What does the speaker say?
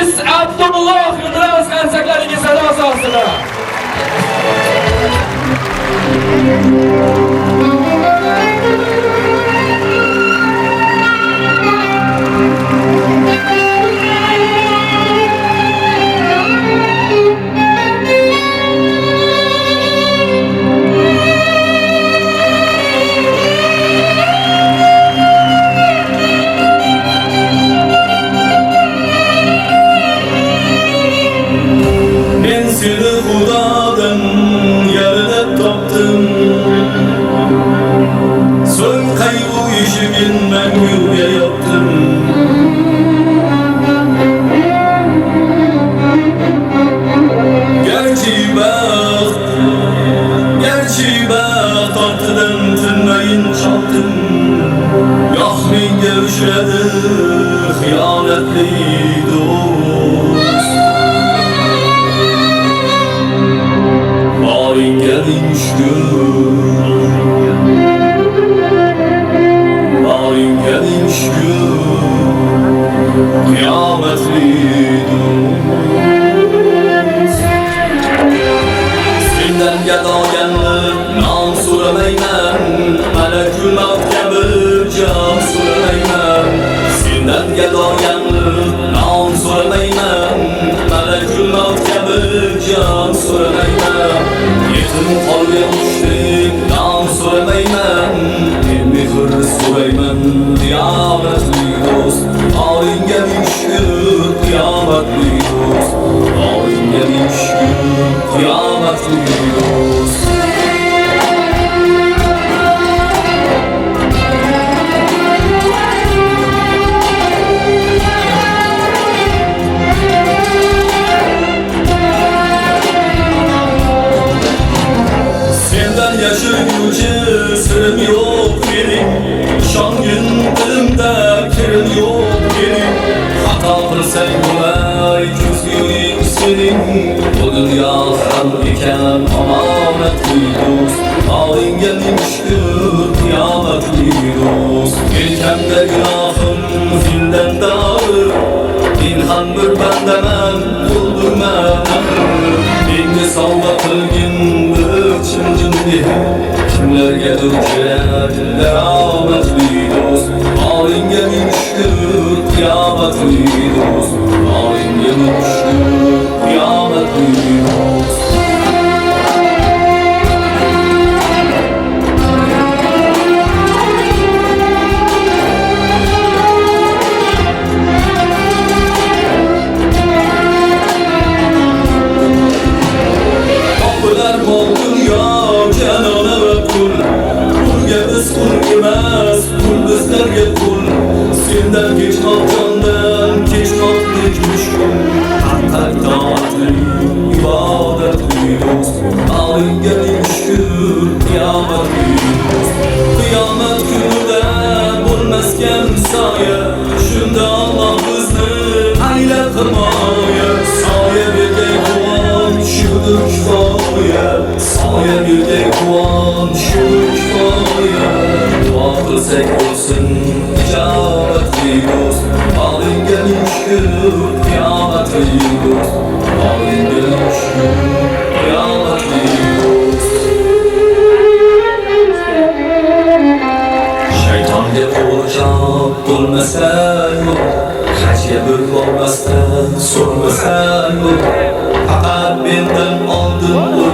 Aziz Abdulloh Yildiraz qarsaklaringiz sadosi ostida. Seni Xudodan yaradab topdim So'ng qayg'u eshigin manguga yopdim Garchi baxt, garchi baxt ortidan tinmayin chopdim Yo'q menga ushladi xiyonatli Kıyametli dost Senden gadoganlik non so'ramayman Malakul maut kabi jon so'ramayman Senden gadoganlik non so'ramayman Malakul maut kabi jon so'ramayman Yetim qolgan mushrik non so'ramayman Men mehr so'rayman qiyomatli Şangın dilimde kirim yok benim. Hata kılsay bulay küzgün senin. Bu dünya haram iken amanetli dost. Ağın gelmiştir kıyametli dost. İlkemde günahım filden dağır İlhan bir bendemen kuldur menem. Menga sovg'a qilgin bir chin Kimlargadir kerak daromadli do'st. Oringga ming shukr qiyomatli do'st Kechmoqlik mushkul Haqqaq toatli Ibodatli do'st Oringga ming shukr Qiyomatli do'st Qiyomat kunida bo'lmaskan soya Shunda Alloh bizni aylab himoya Soya bergan quvonch shudur kifoya Soya bergan quvonch shudur kifoya Duo qilsak bo'lsin ijobatli do'st Oringga ming shukr qiyomatli do'st Oringga ming shukr qiyomatli do'st Shaytonga o'rchoq bo'lmasang Hajga bir bormasdan so'rmasang Faqat mendan oldin o'lmasang